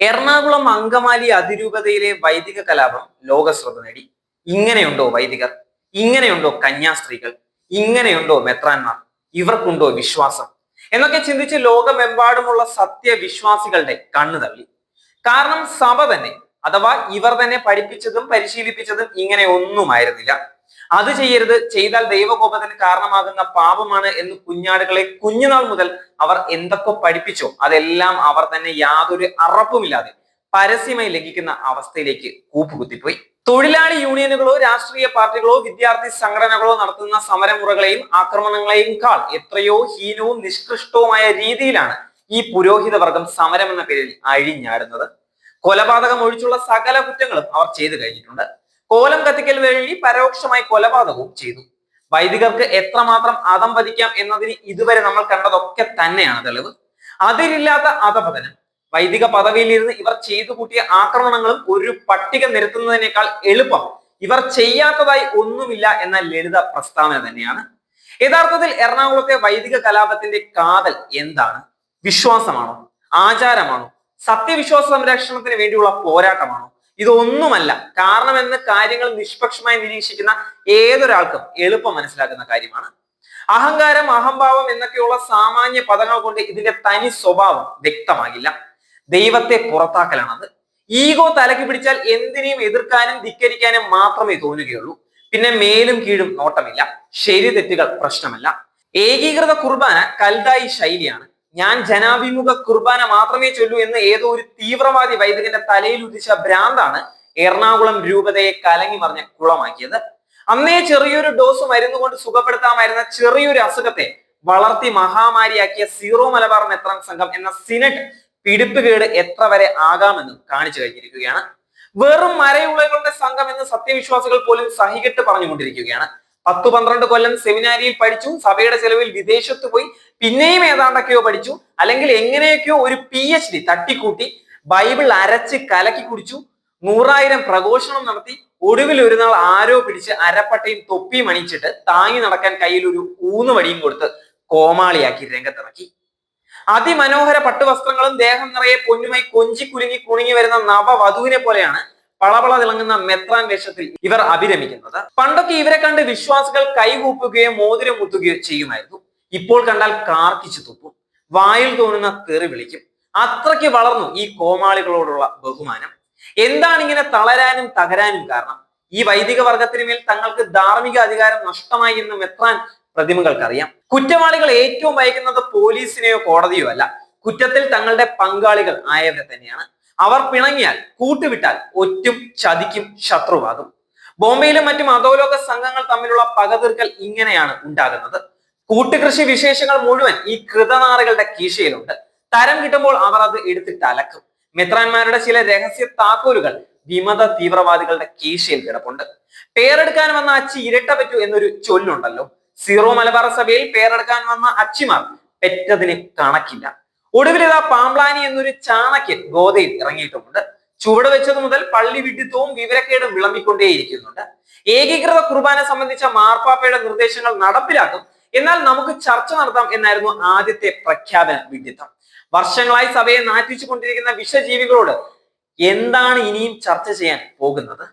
എറണാകുളം അങ്കമാലി അതിരൂപതയിലെ വൈദിക കലാപം ലോകശ്രദ്ധ നേടി. ഇങ്ങനെയുണ്ടോ വൈദികർ? ഇങ്ങനെയുണ്ടോ കന്യാസ്ത്രീകൾ? ഇങ്ങനെയുണ്ടോ മെത്രാന്മാർ? ഇവർക്കുണ്ടോ വിശ്വാസം? എന്നൊക്കെ ചിന്തിച്ച് ലോകമെമ്പാടുമുള്ള സത്യവിശ്വാസികളുടെ കണ്ണു തള്ളി. കാരണം സഭ തന്നെ അഥവാ ഇവർ തന്നെ പഠിപ്പിച്ചതും പരിശീലിപ്പിച്ചതും ഇങ്ങനെ ഒന്നുമായിരുന്നില്ല. അത് ചെയ്യരുത്. ചെയ്താൽ ദൈവകോപത്തിന് കാരണമാകുന്ന പാപമാണ് എന്ന് കുഞ്ഞാടുകളെ കുഞ്ഞുനാൾ മുതൽ അവർ എന്തൊക്കെ പഠിപ്പിച്ചോ അതെല്ലാം അവർ തന്നെ യാതൊരു അറപ്പുമില്ലാതെ പരസ്യമായി ലംഘിക്കുന്ന അവസ്ഥയിലേക്ക് കൂപ്പുകുത്തിപ്പോയി. തൊഴിലാളി യൂണിയനുകളോ രാഷ്ട്രീയ പാർട്ടികളോ വിദ്യാർത്ഥി സംഘടനകളോ നടത്തുന്ന സമരമുറകളെയും ആക്രമണങ്ങളെയും കാൾ എത്രയോ ഹീനവും നിഷ്കൃഷ്ടവുമായ രീതിയിലാണ് ഈ പുരോഹിത വർഗം സമരം എന്ന പേരിൽ അഴിഞ്ഞാടുന്നത്. കൊലപാതകം ഒഴിച്ചുള്ള സകല കുറ്റങ്ങളും അവർ ചെയ്തു കഴിഞ്ഞിട്ടുണ്ട്. കോലം കത്തിക്കൽ വഴി പരോക്ഷമായി കൊലപാതകവും ചെയ്തു. വൈദികർക്ക് എത്രമാത്രം അതം പതിക്കാം എന്നതിന് ഇതുവരെ നമ്മൾ കണ്ടതൊക്കെ തന്നെയാണ് തെളിവ്. അതിലില്ലാത്ത അധപതനം. വൈദിക പദവിയിലിരുന്ന് ഇവർ ചെയ്തു കൂട്ടിയ ആക്രമണങ്ങളും ഒരു പട്ടിക നിരത്തുന്നതിനേക്കാൾ എളുപ്പം. ഇവർ ചെയ്യാത്തതായി ഒന്നുമില്ല എന്ന ലളിത പ്രസ്താവന തന്നെയാണ്. യഥാർത്ഥത്തിൽ എറണാകുളത്തെ വൈദിക കലാപത്തിന്റെ കാതൽ എന്താണ്? വിശ്വാസമാണോ? ആചാരമാണോ? സത്യവിശ്വാസ സംരക്ഷണത്തിന് വേണ്ടിയുള്ള പോരാട്ടമാണോ? ഇതൊന്നുമല്ല. കാരണം കാരണമെന്ന് കാര്യങ്ങൾ നിഷ്പക്ഷമായി നിരീക്ഷിക്കുന്ന ഏതൊരാൾക്കും എളുപ്പം മനസ്സിലാക്കുന്ന കാര്യമാണ്. അഹങ്കാരം അഹംഭാവം എന്നൊക്കെയുള്ള സാമാന്യ പദങ്ങൾ കൊണ്ട് ഇതിന്റെ തനി സ്വഭാവം വ്യക്തമാകില്ല. ദൈവത്തെ പുറത്താക്കലാണത്. ഈഗോ തലക്ക് പിടിച്ചാൽ എന്തിനേയും എതിർക്കാനും ധിക്കരിക്കാനും മാത്രമേ തോന്നുകയുള്ളൂ. പിന്നെ മേലും കീഴും നോട്ടമില്ല. ശരി തെറ്റുകൾ പ്രശ്നമല്ല. ഏകീകൃത കുർബാന കൽതായി ശൈലിയാണ്. ഞാൻ ജനാഭിമുഖ കുർബാന മാത്രമേ ചൊല്ലൂ എന്ന് ഏതോ ഒരു തീവ്രവാദി വൈദികന്റെ തലയിൽ ഉദിച്ച ഭ്രാന്താണ് എറണാകുളം രൂപതയെ കലങ്ങി മറിഞ്ഞ കുളമാക്കിയത്. അന്നേ ചെറിയൊരു ഡോസ് മരുന്ന് കൊണ്ട് സുഖപ്പെടുത്താമായിരുന്ന ചെറിയൊരു അസുഖത്തെ വളർത്തി മഹാമാരിയാക്കിയ സീറോ മലബാർ മെത്രാൻ സംഘം എന്ന സിനറ്റ് പിടിപ്പുകേട് എത്ര വരെ ആകാമെന്നും കാണിച്ചു കഴിഞ്ഞിരിക്കുകയാണ്. വെറും മരയുള്ളകളുടെ സംഘം എന്ന് സത്യവിശ്വാസികൾ പോലും സഹികെട്ട് പറഞ്ഞുകൊണ്ടിരിക്കുകയാണ്. പത്തു പന്ത്രണ്ട് കൊല്ലം സെമിനാരിയിൽ പഠിച്ചു. സഭയുടെ ചെലവിൽ വിദേശത്ത് പോയി. പിന്നെയും ഏതാണ്ടൊക്കെയോ പഠിച്ചു. അല്ലെങ്കിൽ എങ്ങനെയൊക്കെയോ ഒരു പി എച്ച് ഡി തട്ടിക്കൂട്ടി. ബൈബിൾ അരച്ച് കലക്കി കുടിച്ചു. നൂറായിരം പ്രഘോഷണം നടത്തി. ഒടുവിൽ ഒരു നാൾ ആരോ പിടിച്ച് അരപ്പട്ടയും തൊപ്പിയും അണിച്ചിട്ട് താങ്ങി നടക്കാൻ കയ്യിൽ ഒരു ഊന്നുവടിയും കൊടുത്ത് കോമാളിയാക്കി രംഗത്തിറക്കി. അതിമനോഹര പട്ടുവസ്ത്രങ്ങളും ദേഹം നിറയെ പൊന്നുമായി കൊഞ്ചി കുലുങ്ങി കുണുങ്ങി വരുന്ന നവവധുവിനെ പോലെയാണ് പളപള തിളങ്ങുന്ന മെത്രാൻ വേഷത്തിൽ ഇവർ അഭിരമിക്കുന്നത്. പണ്ടൊക്കെ ഇവരെ കണ്ട് വിശ്വാസികൾ കൈകൂപ്പുകയോ മോതിരം കുത്തുകയോ ചെയ്യുമായിരുന്നു. ഇപ്പോൾ കണ്ടാൽ കാർക്കിച്ചു തുപ്പും വായിൽ തോന്നുന്ന തെറി വിളിക്കും. അത്രയ്ക്ക് വളർന്നു ഈ കോമാളികളോടുള്ള ബഹുമാനം. എന്താണ് ഇങ്ങനെ തളരാനും തകരാനും കാരണം? ഈ വൈദിക വർഗത്തിന് മേൽ തങ്ങൾക്ക് ധാർമ്മിക അധികാരം നഷ്ടമായി എന്ന് മെത്രാൻ പ്രതിമകൾക്കറിയാം. കുറ്റവാളികൾ ഏറ്റവും ഭയക്കുന്നത് പോലീസിനെയോ കോടതിയോ അല്ല. കുറ്റത്തിൽ തങ്ങളുടെ പങ്കാളികൾ ആയവരെ തന്നെയാണ്. അവർ പിണങ്ങിയാൽ കൂട്ടുവിട്ടാൽ ഒറ്റും ചതിക്കും ശത്രുവാകും. ബോംബെയിലും മറ്റും അധോലോക സംഘങ്ങൾ തമ്മിലുള്ള പകതീർക്കൽ ഇങ്ങനെയാണ് ഉണ്ടാകുന്നത്. കൂട്ടുകൃഷി വിശേഷങ്ങൾ മുഴുവൻ ഈ കൃതനാറുകളുടെ കീശയിലുണ്ട്. തരം കിട്ടുമ്പോൾ അവർ അത് എടുത്തിട്ട് അലക്കും. മിത്രാന്മാരുടെ ചില രഹസ്യ താക്കോലുകൾ വിമത തീവ്രവാദികളുടെ കീശയിൽ കിടപ്പുണ്ട്. പേരെടുക്കാൻ വന്ന അച്ചി ഇരട്ട പറ്റൂ എന്നൊരു ചൊല്ലുണ്ടല്ലോ. സീറോ മലബാർ സഭയിൽ പേരെടുക്കാൻ വന്ന അച്ചിമാർ പെറ്റതിന് കണക്കില്ല. ഒടുവിൽ ഇതാ പാംപ്ലാനി എന്നൊരു ചാണക്യൻ ഗോതയിൽ ഇറങ്ങിയിട്ടുമുണ്ട്. ചുവട് വെച്ചത് മുതൽ പള്ളി വിഡിത്തവും വിവരക്കേടും വിളമ്പിക്കൊണ്ടേയിരിക്കുന്നുണ്ട്. ഏകീകൃത കുർബാന സംബന്ധിച്ച മാർപ്പാപ്പയുടെ നിർദ്ദേശങ്ങൾ നടപ്പിലാക്കും. എന്നാൽ നമുക്ക് ചർച്ച നടത്താം എന്നായിരുന്നു ആദ്യത്തെ പ്രഖ്യാപന വിഡിത്തം. വർഷങ്ങളായി സഭയെ നാറ്റിച്ചു കൊണ്ടിരിക്കുന്ന വിഷജീവികളോട് എന്താണ് ഇനിയും ചർച്ച ചെയ്യാൻ പോകുന്നത്?